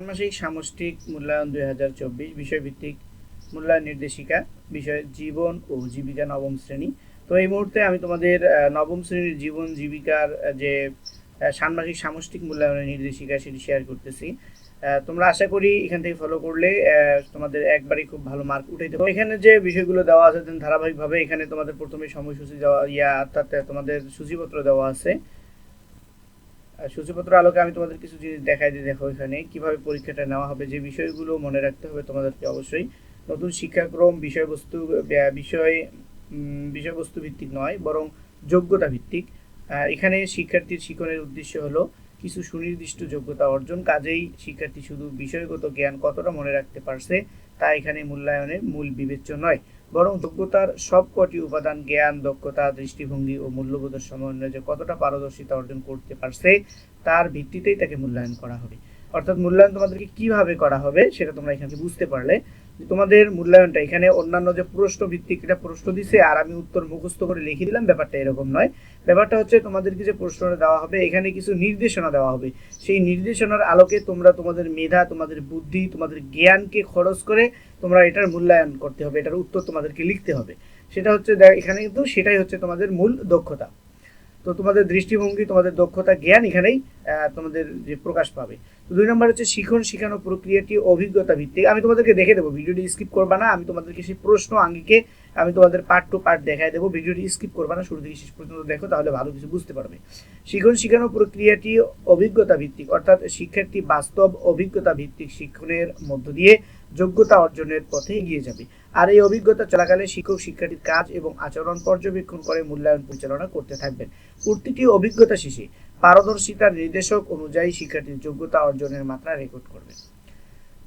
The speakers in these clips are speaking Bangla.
ষান্মাসিক সামষ্টিক মূল্যায়ন দুই হাজার চব্বিশ বিষয়ভিত্তিক মূল্যায়ন নির্দেশিকা, বিষয় জীবন ও জীবিকা নবম শ্রেণি। তো এই মুহূর্তে আমি তোমাদের নবম শ্রেণির জীবন, জীবিকার যে ষান্মাসিক সামষ্টিক মূল্যায়নের নির্দেশিকা সেটি শেয়ার করতেছি। তোমরা আশা করি এখান থেকে ফলো করলে তোমাদের একবারই খুব ভালো মার্ক উঠাইতে পারবে। এখানে যে বিষয়গুলো দেওয়া আছে ধারাবাহিকভাবে এখানে তোমাদের প্রথমে সময়সূচি দেওয়া, ইয়া অর্থাৎ তোমাদের সূচিপত্র দেওয়া আছে। সূচিপত্র আলোকে আমি তোমাদের কিছু জিনিস দেখাই দিই, দেখো এখানে। কীভাবে পরীক্ষাটা নেওয়া হবে, যে বিষয়গুলো মনে রাখতে হবে তোমাদেরকে অবশ্যই। নতুন শিক্ষাক্রম বিষয়বস্তু বিষয় বিষয়বস্তু ভিত্তিক নয়, বরং যোগ্যতা ভিত্তিক। এখানে শিক্ষার্থীর শিক্ষণের উদ্দেশ্য হলো কিছু সুনির্দিষ্ট যোগ্যতা অর্জন। কাজেই শিক্ষার্থী শুধু বিষয়গত জ্ঞান কতটা মনে রাখতে পারছে, তা এখানে মূল্যায়নের মূল বিবেচ্য নয়। বরং যোগ্যতার সবকটি উপাদান, জ্ঞান, দক্ষতা, দৃষ্টিভঙ্গি ও মূল্যবোধের সমন্বয়ে যে কতটা পারদর্শিতা অর্জন করতে পারছে, তার ভিত্তিতেই তাকে মূল্যায়ন করা হবে। অর্থাৎ মূল্যায়ন তোমাদেরকে কীভাবে করা হবে, সেটা তোমরা এখানে বুঝতে পারলে। তোমাদের মূল্যায়নটা, এখানে অন্যান্য যে প্রশ্ন ভিত্তিক এটা প্রশ্ন দিছে, আর আমি উত্তর মুখস্থ করে লিখে দিলাম, ব্যাপারটা এরকম নয়। ব্যাপারটা হচ্ছে তোমাদেরকে যে প্রশ্নটা দেওয়া হবে, এখানে কিছু নির্দেশনা দেওয়া হবে। সেই নির্দেশনার আলোকে তোমরা তোমাদের মেধা, তোমাদের বুদ্ধি, তোমাদের জ্ঞানকে খরচ করে তোমরা এটার মূল্যায়ন করতে হবে, এটার উত্তর তোমাদেরকে লিখতে হবে। সেটা হচ্ছে এখানে কিন্তু সেটাই হচ্ছে তোমাদের মূল দক্ষতা। তো তোমাদের দৃষ্টিভঙ্গি, তোমাদের দক্ষতা, জ্ঞান এখানেই তোমাদের যে প্রকাশ পাবে। তো দুই নম্বর হচ্ছে শিখন শিখানো প্রক্রিয়াটি অভিজ্ঞতা ভিত্তিক। আমি তোমাদেরকে দেখে দেবো, ভিডিওটি স্কিপ করবা না, আমি তোমাদেরকে সেই প্রশ্ন আঙ্গিকে আমি তোমাদের পার্ট টু পার্ট দেখাই দেবো। ভিডিওটি স্কিপ করবা না, শুরু থেকে শেষ পর্যন্ত দেখো, তাহলে ভালো কিছু বুঝতে পারবে। শিখন শিখানো প্রক্রিয়াটি অভিজ্ঞতা ভিত্তিক, অর্থাৎ শিক্ষার্থী বাস্তব অভিজ্ঞতা ভিত্তিক শিক্ষণের মধ্য দিয়ে যোগ্যতা অর্জনের পথে এগিয়ে যাবে। আর এই অভিজ্ঞতা চলাকালে শিক্ষক, শিক্ষার্থীর কাজ এবং আচরণ পর্যবেক্ষণ করে মূল্যায়ন পরিচালনা করতে থাকবেন। প্রতিটি অভিজ্ঞতা শেষে পারদর্শিতার নির্দেশক অনুযায়ী শিক্ষার্থীর যোগ্যতা অর্জনের মাত্রা রেকর্ড করবে।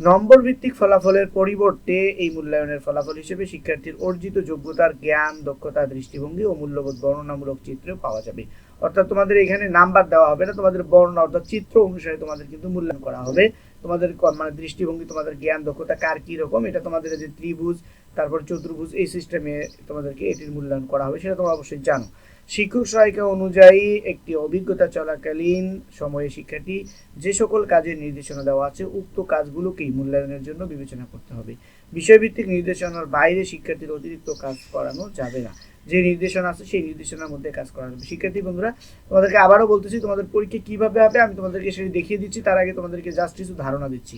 নম্বর ভিত্তিক ফলাফলের পরিবর্তে এই মূল্যায়নের ফলাফল হিসেবে শিক্ষার্থীর অর্জিত যোগ্যতার জ্ঞান, দক্ষতা, দৃষ্টিভঙ্গি ও মূল্যবোধ বর্ণনামূলক চিত্র পাওয়া যাবে। অর্থাৎ তোমাদের এখানে নাম্বার দেওয়া হবে না, তোমাদের বর্ণনা অর্থাৎ চিত্র অনুসারে তোমাদের কিন্তু মূল্যায়ন করা হবে। তোমাদের মানে দৃষ্টিভঙ্গি, তোমাদের জ্ঞান দক্ষতা কার কি রকম, এটা তোমাদের যে ত্রিভুজ, তারপর চতুর্ভুজ, এই সিস্টেমে তোমাদেরকে এটির মূল্যায়ন করা হবে, সেটা তোমরা অবশ্যই জানো। শিক্ষক সহায়িকা অনুযায়ী একটি অভিজ্ঞতা চলাকালীন সময়ে শিক্ষার্থী যে সকল কাজের নির্দেশনা দেওয়া আছে, উক্ত কাজগুলোকেই মূল্যায়নের জন্য বিবেচনা করতে হবে। বিষয়ভিত্তিক নির্দেশনার বাইরে শিক্ষার্থীর অতিরিক্ত কাজ করানো যাবে না। যে নির্দেশনা আছে, সেই নির্দেশনার মধ্যে কাজ করা যাবে শিক্ষার্থী বন্ধুরা, তোমাদেরকে আবারও বলতেছি, তোমাদের পরীক্ষা কীভাবে হবে আমি তোমাদেরকে সেটি দেখিয়ে দিচ্ছি। তার আগে তোমাদেরকে জাস্ট কিছু ধারণা দিচ্ছি।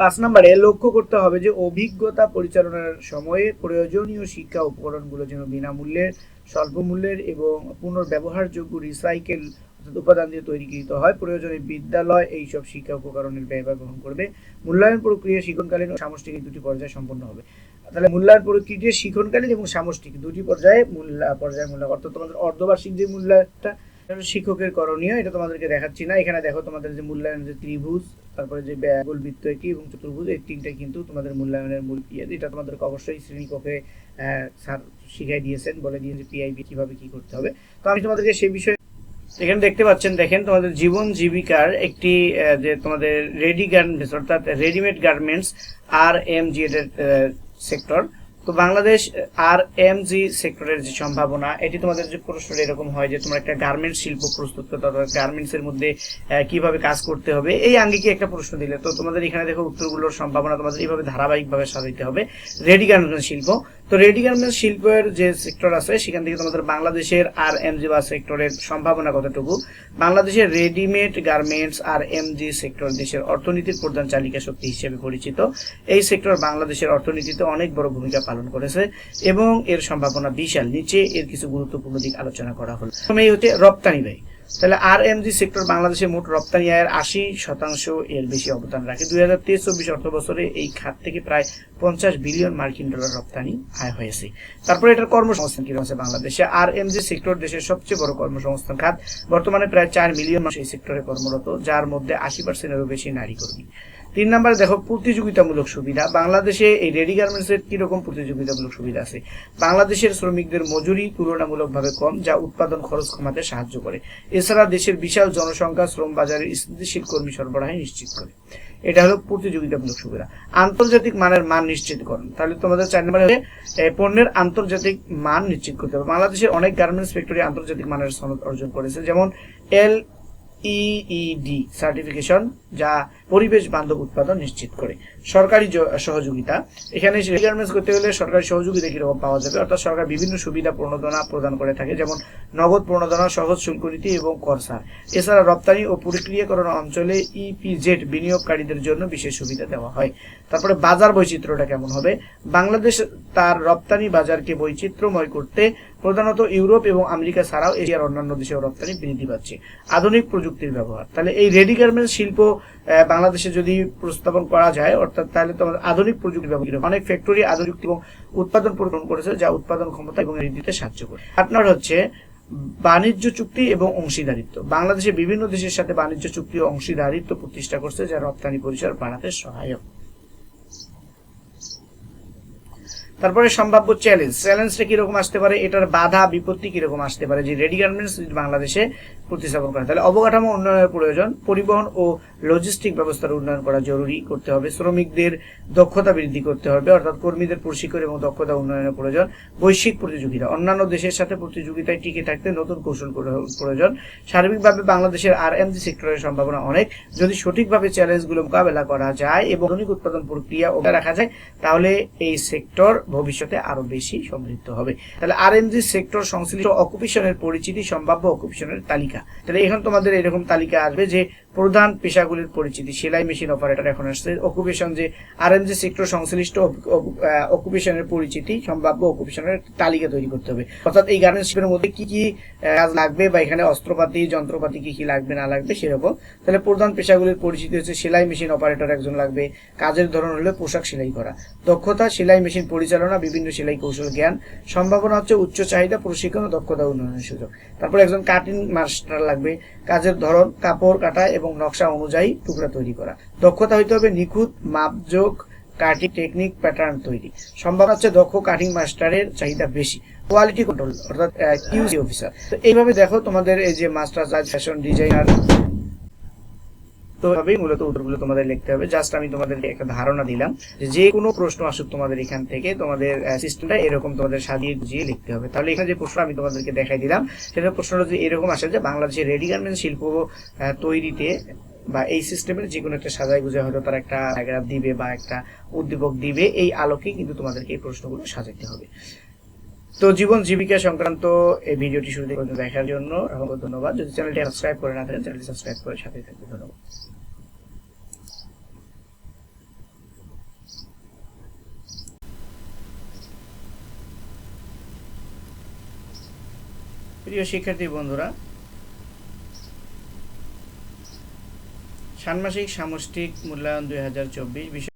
পাঁচ নম্বরে, লক্ষ্য করতে হবে যে অভিজ্ঞতা পরিচালনার সময়ে প্রয়োজনীয় শিক্ষা উপকরণগুলো যেন বিনামূল্যের স্বল্প মূল্যের এবং পুনর্ব্যবহারযোগ্য রিসাইকেল উপাদান দিয়ে তৈরিকৃত হয়। প্রয়োজনে বিদ্যালয় এইসব শিক্ষা উপকরণের ব্যয়ভার গ্রহণ করবে। মূল্যায়ন প্রক্রিয়া শিক্ষণকালীন ও সামষ্টিক দুটি পর্যায়ে সম্পন্ন হবে। তাহলে মূল্যায়ন প্রক্রিয়া শিক্ষণকালীন এবং সামষ্টিক দুটি পর্যায়ে মূল্যা, পর্যায়ে মূল্য অর্থাৎ তোমাদের অর্ধবার্ষিক যে মূল্যায়নটা শিক্ষকের করণীয়, এটা তোমাদেরকে দেখাচ্ছি না। এখানে দেখো তোমাদের যে মূল্যায়ন যে ত্রিভুজ, তারপরে যে ব্যাগুল বৃত্ত একটি এবং চতুর্ভুজ, এই তিনটা কিন্তু তোমাদের মূল্যায়নের মূল ইয়ে। এটা তোমাদেরকে অবশ্যই শ্রেণীকক্ষে স্যার শিখাই দিয়েছেন, বলে দিয়ে যে পিআইবি কীভাবে কি করতে হবে। তো আমি তোমাদেরকে সেই বিষয়ে এখানে দেখতে পাচ্ছেন, দেখেন তোমাদের জীবন জীবিকার একটি যে তোমাদের রেডি গার্মেন্টস অর্থাৎ readymade garments R M G এর সেক্টর তো বাংলাদেশ আর এম জি সেক্টরের যে সম্ভাবনা, এটি তোমাদের যে প্রশ্নটা এরকম হয় যে তোমরা একটা গার্মেন্টস শিল্প প্রস্তুত করতে অর্থাৎ গার্মেন্টস এর মধ্যে কীভাবে কাজ করতে হবে, এই আঙ্গিকে একটা প্রশ্ন দিলে? তো তোমাদের এখানে দেখো উত্তরগুলোর সম্ভাবনা তোমাদের এইভাবে ধারাবাহিকভাবে সাজাইতে হবে রেডি গার্মেন্টস শিল্প। তো রেডি গার্মেন্টস শিল্পের যে সেক্টর আছে, সেখান থেকে তোমাদের বাংলাদেশের আর এম জি বা সেক্টরের সম্ভাবনা কতটুকু? বাংলাদেশের readymade garments R M G sector দেশের অর্থনীতির প্রধান চালিকা শক্তি হিসেবে পরিচিত। এই সেক্টর বাংলাদেশের অর্থনীতিতে অনেক বড় ভূমিকা পালন করেছে এবং এর সম্ভাবনা বিশাল। নিচে এর কিছু গুরুত্বপূর্ণ দিক আলোচনা করা হল। প্রথমেই হচ্ছে রপ্তানি ব্যয়। তাহলে আর এম জি সেক্টর বাংলাদেশের মোট রপ্তানি আয়ের আশি শতাংশ এর বেশি অবদান রাখে। দুই হাজার তেইশ চব্বিশ অর্থ বছরে এই খাত থেকে প্রায় পঞ্চাশ বিলিয়ন মার্কিন ডলার রপ্তানি আয় হয়েছে। তারপরে এটার কর্মসংস্থান কীরকম আছে বাংলাদেশে? আর এম জি সেক্টর দেশের সবচেয়ে বড় কর্মসংস্থান খাত। বর্তমানে প্রায় চার মিলিয়ন মানুষ এই সেক্টরে কর্মরত, যার মধ্যে আশি পার্সেন্টেরও বেশি নারী কর্মী। তিন নম্বরে, দেখো, প্রতিযোগিতামূলক সুবিধা। বাংলাদেশে এই রেডি গার্মেন্টস এর কীরকম প্রতিযোগিতামূলক সুবিধা আছে? বাংলাদেশের শ্রমিকদের মজুরি তুলনামূলকভাবে কম, যা উৎপাদন খরচ কমাতে সাহায্য করে। এছাড়া দেশের বিশাল জনসংখ্যা শ্রম বাজারে স্থিতিশীল কর্মী সরবরাহে নিশ্চিত করে। এটা হলো প্রতিযোগিতামূলক সুবিধা। আন্তর্জাতিক মানের মান নিশ্চিত নিশ্চিতকরণ তাহলে তোমাদের চার নম্বরে পণ্যের আন্তর্জাতিক মান নিশ্চিত করতে হবে। বাংলাদেশের অনেক গার্মেন্টস ফ্যাক্টরি আন্তর্জাতিক মানের সনদ অর্জন করেছে, যেমন এল ইইডি সার্টিফিকেশন যা পরিবেশ বান্ধব উৎপাদন নিশ্চিত করে। সরকারি সহযোগিতা। এখানে গার্মেন্টস করতে গেলে সরকারি সহযোগিতা কীরকম পাওয়া যাবে? অর্থাৎ সরকার বিভিন্ন সুবিধা প্রণোদনা প্রদান করে থাকে, যেমন নগদ প্রণোদনা, সহজ শুল্ক নীতি এবং করসার এছাড়া রপ্তানি ও প্রক্রিয়াকরণ অঞ্চলে ইপিজেড বিনিয়োগকারীদের জন্য বিশেষ সুবিধা দেওয়া হয়। তারপরে বাজার বৈচিত্র্যটা কেমন হবে? বাংলাদেশ তার রপ্তানি বাজারকে বৈচিত্র্যময় করতে প্রধানত ইউরোপ এবং আমেরিকা ছাড়াও এশিয়ার অন্যান্য দেশেও রপ্তানি বৃদ্ধি পাচ্ছে। আধুনিক প্রযুক্তির ব্যবহার। তাহলে এই রেডি গার্মেন্টস শিল্প বাংলাদেশে যদি প্রস্তাবন করা যায়, অর্থাৎ তাহলে তো আধুনিক প্রযুক্তি ব্যবহার অনেক ফ্যাক্টরি আধুনিক এবং উৎপাদন পূরণ করেছে, যা উৎপাদন ক্ষমতা এবং দিতে সাহায্য করে। আপনার হচ্ছে বাণিজ্য চুক্তি এবং অংশীদারিত্ব। বাংলাদেশে বিভিন্ন দেশের সাথে বাণিজ্য চুক্তি ও অংশীদারিত্ব প্রতিষ্ঠা করছে, যা রপ্তানি পরিসর বাড়াতে সহায়ক। তারপরে সম্ভাব্য চ্যালেঞ্জ চ্যালেঞ্জটা কীরকম আসতে পারে? এটার বাধা, বিপত্তি কীরকম আসতে পারে? যে রেডি গার্মেন্টস বাংলাদেশে প্রতিস্থাপন করা তাহলে অবকাঠামো উন্নয়নের প্রয়োজন। পরিবহন ও লজিস্টিক ব্যবস্থার উন্নয়ন করা জরুরি করতে হবে। শ্রমিকদের দক্ষতা বৃদ্ধি করতে হবে, অর্থাৎ কর্মীদের প্রশিক্ষণ এবং দক্ষতা উন্নয়নের প্রয়োজন। বৈশ্বিক প্রতিযোগিতা, অন্যান্য দেশের সাথে প্রতিযোগিতায় টিকে থাকতে নতুন কৌশল প্রয়োজন। সার্বিকভাবে বাংলাদেশের আর এমজি সেক্টরের সম্ভাবনা অনেক। যদি সঠিকভাবে চ্যালেঞ্জগুলো মোকাবেলা করা যায় এবং আধুনিক উৎপাদন প্রক্রিয়া রাখা যায়, তাহলে এই সেক্টর ভবিষ্যতে আরও বেশি সমৃদ্ধ হবে। তাহলে আর সেক্টর সংশ্লিষ্ট অকুপেশনের পরিচিতি, সম্ভাব্য অকুপেশনের তালিকা। তাহলে এখন তোমাদের এরকম তালিকা আসবে যে প্রধান পেশাগুলির পরিচিতি, সেলাই মেশিন অপারেটর এখন আসছে। অকুপেশন যে আর এমজি সেক্টর সংশ্লিষ্ট অকুপেশনের পরিচিতি, সম্ভাব্য অকুপেশনের তালিকা তৈরি করতে হবে। অর্থাৎ এই গার্মেন্টস শিল্পের মধ্যে কি কি কাজ লাগবে বা এখানে অস্ত্রপাতি, যন্ত্রপাতি কি কি লাগবে, না লাগবে সেরকম। তাহলে প্রধান পেশাগুলির পরিচিতি হচ্ছে সেলাই মেশিন অপারেটর একজন লাগবে, কাজের ধরন হলো পোশাক সেলাই করা। দক্ষতা, সেলাই মেশিন পরিচালনা, বিভিন্ন সেলাই কৌশল, জ্ঞান। সম্ভাবনা হচ্ছে উচ্চ চাহিদা, প্রশিক্ষণ ও দক্ষতা উন্নয়নের সুযোগ। তারপর একজন কাটিং মাস্টার লাগবে, কাজের ধরন, কাপড় কাটা এবং নকশা অনুযায়ী টুকরা তৈরি করা। দক্ষতা হইতে হবে নিখুঁত, মাপযোগ কাটিং টেকনিক প্যাটার্ন তৈরি। সম্ভব হচ্ছে দক্ষ কাটিং মাস্টারের চাহিদা বেশি। কোয়ালিটি কন্ট্রোল অর্থাৎ কিউসি অফিসার তো এইভাবে দেখো তোমাদের এই যে মাস্টার ফ্যাশন ডিজাইনার তো এভাবেই মূলত উত্তরগুলো তোমাদের লিখতে হবে। জাস্ট আমি তোমাদেরকে একটা ধারণা দিলাম যে কোনো প্রশ্ন আসুক তোমাদের এখান থেকে, তোমাদের সিস্টেমটা এরকম তোমাদের সাজিয়ে গুজিয়ে লিখতে হবে। তাহলে এখানে যে প্রশ্ন আমি তোমাদেরকে দেখাই দিলাম, সেটা প্রশ্নটা যদি এরকম আসে যে বাংলাদেশের রেডি গার্মেন্টস শিল্প তৈরিতে বা এই সিস্টেমের যে কোনো একটা সাজাই গুজায় হয়তো তার একটা প্যারাগ্রাফ দিবে বা একটা উদ্দীপক দিবে, এই আলোকে কিন্তু তোমাদেরকে এই প্রশ্নগুলো সাজাতে হবে। তো জীবন জীবিকা সংক্রান্ত এই ভিডিওটি শুরু থেকে দেখার জন্য অসংখ্য ধন্যবাদ। যদি চ্যানেলটি সাবস্ক্রাইব করে না থাকেন, চ্যানেলটি সাবস্ক্রাইব করে সাথে থাকবে ধন্যবাদ। প্রিয় শিক্ষার্থী বন্ধুরা, ষান্মাসিক সামষ্টিক মূল্যায়ন দুই হাজার চব্বিশ